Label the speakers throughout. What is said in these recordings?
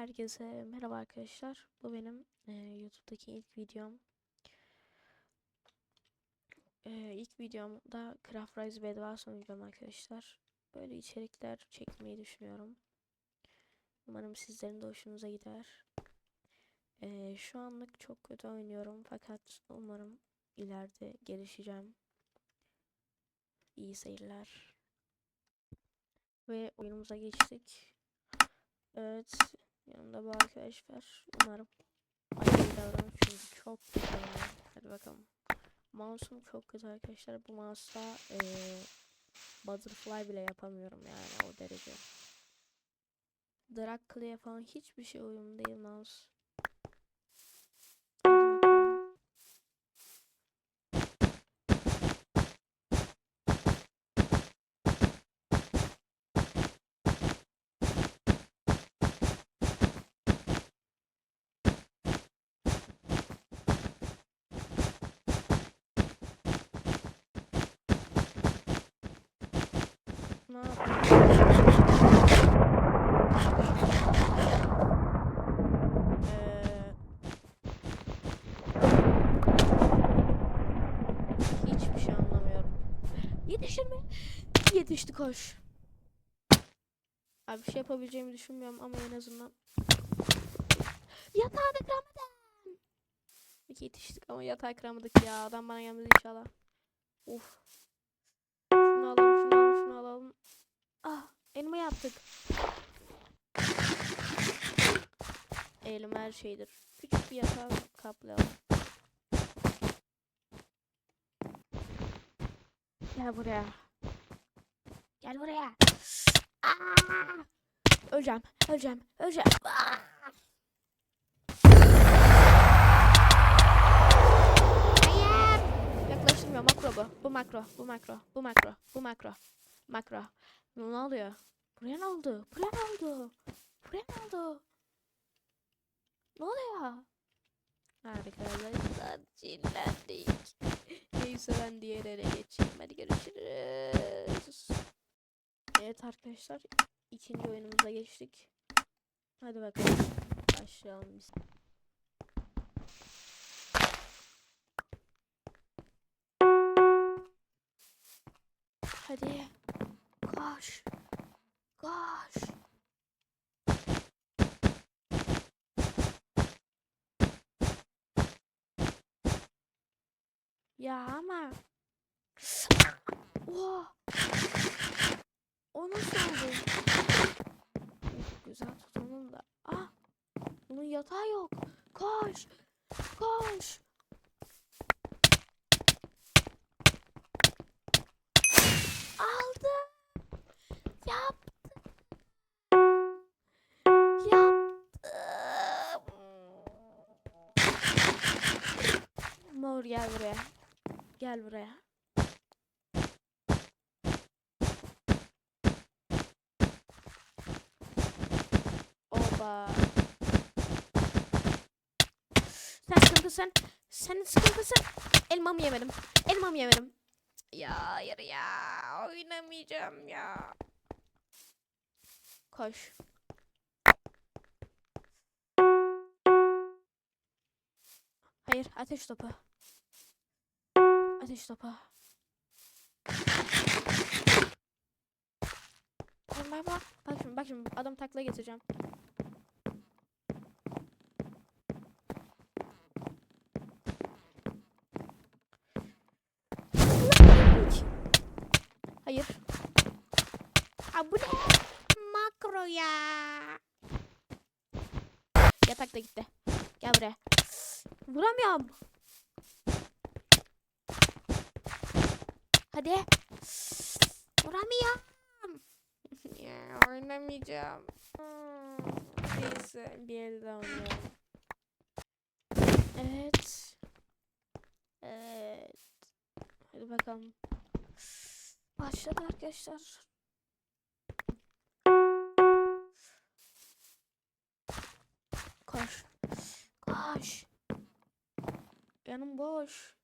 Speaker 1: Herkese merhaba arkadaşlar. Bu benim e, YouTube'daki ilk videom. E, ilk videomda Craft Rise Bed Wars oynayacağım arkadaşlar. Böyle içerikler çekmeyi düşünüyorum. Umarım sizlerin de hoşunuza gider. E, şu anlık çok kötü oynuyorum fakat umarım ileride gelişeceğim. İyi seyirler. Ve oyunumuza geçtik. Evet. Yanımda bu arkadaş var. Umarım aynı davranır çünkü çok oynuyor. Hadi bakalım. Mouse'um çok kötü arkadaşlar. Bu mouse'da eee butterfly bile yapamıyorum yani o derece. Drag Clay falan hiçbir şey uyumlu değil mouse. Eee, Hiçbir şey anlamıyorum. Yetişir mi? Yetişti koş. Abi bir şey yapabileceğimi düşünmüyorum ama en azından yatağı da kıramadım. Peki yetiştik ama yatağı kıramadık ya. Adam bana gelmedi inşallah. Uf. Ah, elma yaptık. Elma her şeydir. Küçük bir yatağı kaplayalım. Gel buraya. Gel buraya. Aa! Öleceğim, öleceğim, öleceğim. Aa! Hayır. Yaklaştırmıyor makro bu. Bu makro, bu makro, bu makro, bu makro. Makro. Ne oluyor? Buraya ne oldu? Buraya ne oldu? Buraya ne oldu? Ne oluyor? Arkadaşlar cinlendik. Neyse ben diğer ele geçeyim. Hadi görüşürüz. Evet arkadaşlar ikinci oyunumuza geçtik. Hadi bakalım. Başlayalım biz. Koş. Koş. Ya ama. Oha. O nasıl oldu? Of, Güzel tutalım da. Ah. Bunun yatağı yok. Koş. Koş. Mor gel buraya. Gel buraya. Oba. Sen sıkıntısın. Sen sıkıntısın. Elmamı yemedim. Elmamı yemedim. Ya hayır ya. Oynamayacağım ya. Koş. Hayır ateş topu. Ateş. Oğlum bak bak. Şimdi bak şimdi adam takla getireceğim. Hayır. Aa, bu ne? Makro ya. Yatak gitti. Gel buraya. Vuramıyorum. Hadi. Vuramıyorum. ya oynamayacağım. Hmm, Neyse bir elde oynayalım. Evet. Evet. Hadi bakalım. Başladı arkadaşlar. Koş. Koş. Yanım boş.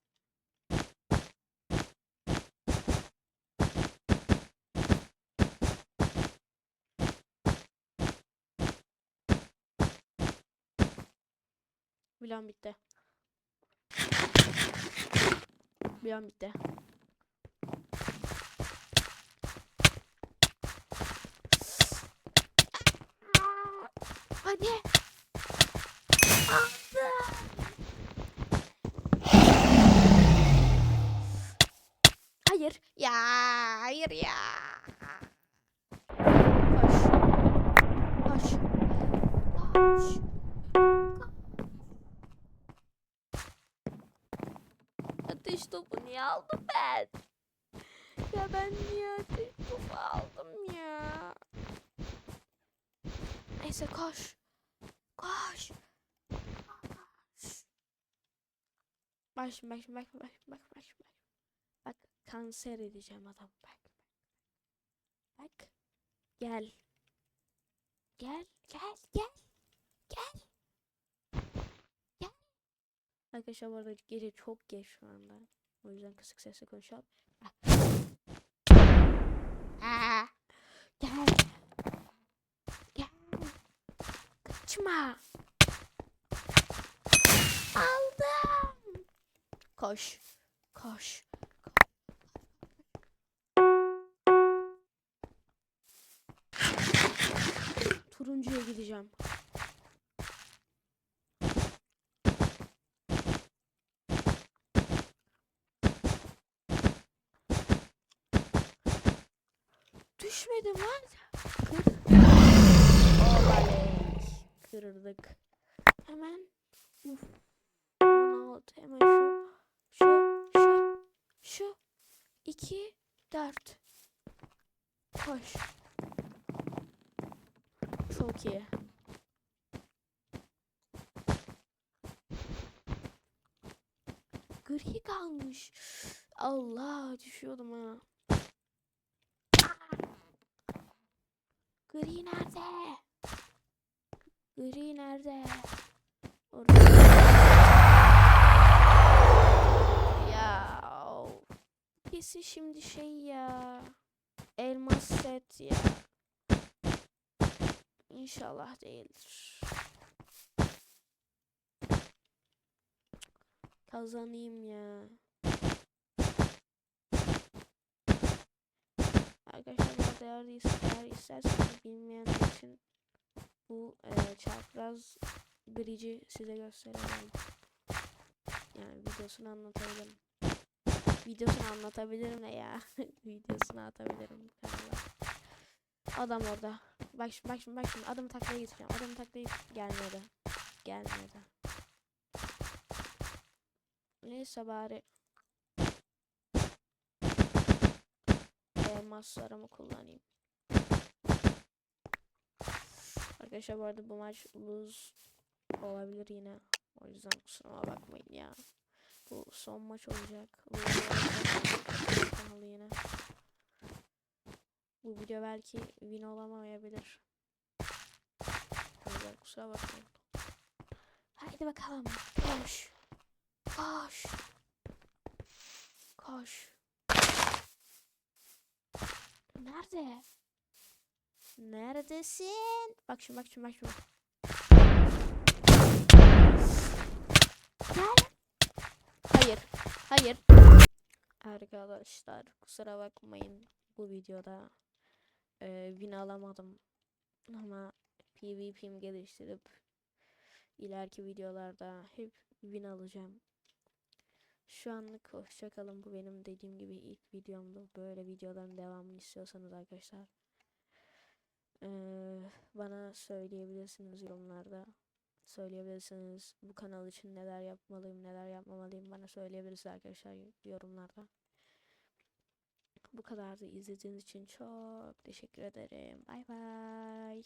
Speaker 1: Bir an bitti. Bir an bitti. Hadi. Hayır. Ya hayır ya. Koş. Koş. Koş. Topu niye aldım ben? Ya ben niye ateş topu aldım ya? Neyse koş. Koş. Koş. Bak şimdi bak şimdi bak şimdi, bak şimdi, bak bak şimdi, bak. Bak kanser edeceğim adam bak. Bak. Gel. Gel gel gel. Gel. Arkadaşlar bu arada gece çok geç şu anda. O yüzden kısık sesle konuşalım. Aa. Gel. Gel. Kaçma. Aldım. Koş. Koş. Turuncuya gideceğim. Düşmedim lan. Kır. Kırdık. Hemen. Uf. 16. Hemen şu. Şu. Şu. Şu. 2. 4. Koş. Çok iyi. Gri kalmış. Allah düşüyordum ha. Gri nerede? Gri nerede? Orada. Ya. Kesin şimdi şey ya. Elmas set ya. İnşallah değildir. Kazanayım ya. Arkadaşlar eğer, eğer isterseniz bilmeyenler için bu e, çapraz bridge'i size göstereceğim. Yani videosunu anlatabilirim. Videosunu anlatabilirim ne ya? videosunu atabilirim kanala. Adam orada. Bak şimdi bak şimdi bak şimdi adamı taklaya getireceğim. Adamı taklaya gelmedi. Gelmedi. Neyse bari elmaslarımı kullanayım. Arkadaşlar bu arada bu maç lose olabilir yine. O yüzden kusuruma bakmayın ya. Bu son maç olacak. Yine. Bu video belki win olamayabilir. O yüzden kusura bakmayın. Haydi bakalım. Koş. Koş. Koş. Nerede? Neredesin? Bak şimdi bak şimdi bak şimdi. Gel. Hayır. Hayır. Arkadaşlar kusura bakmayın bu videoda e, win alamadım ama PvP'm geliştirip ileriki videolarda hep win alacağım. Şu anlık hoşçakalın. Bu benim dediğim gibi ilk videomdu. Böyle videoların devamını istiyorsanız arkadaşlar eee, bana söyleyebilirsiniz yorumlarda. Söyleyebilirsiniz bu kanal için neler yapmalıyım, neler yapmamalıyım bana söyleyebilirsiniz arkadaşlar yorumlarda. Bu kadardı. İzlediğiniz için çok teşekkür ederim. Bay bay.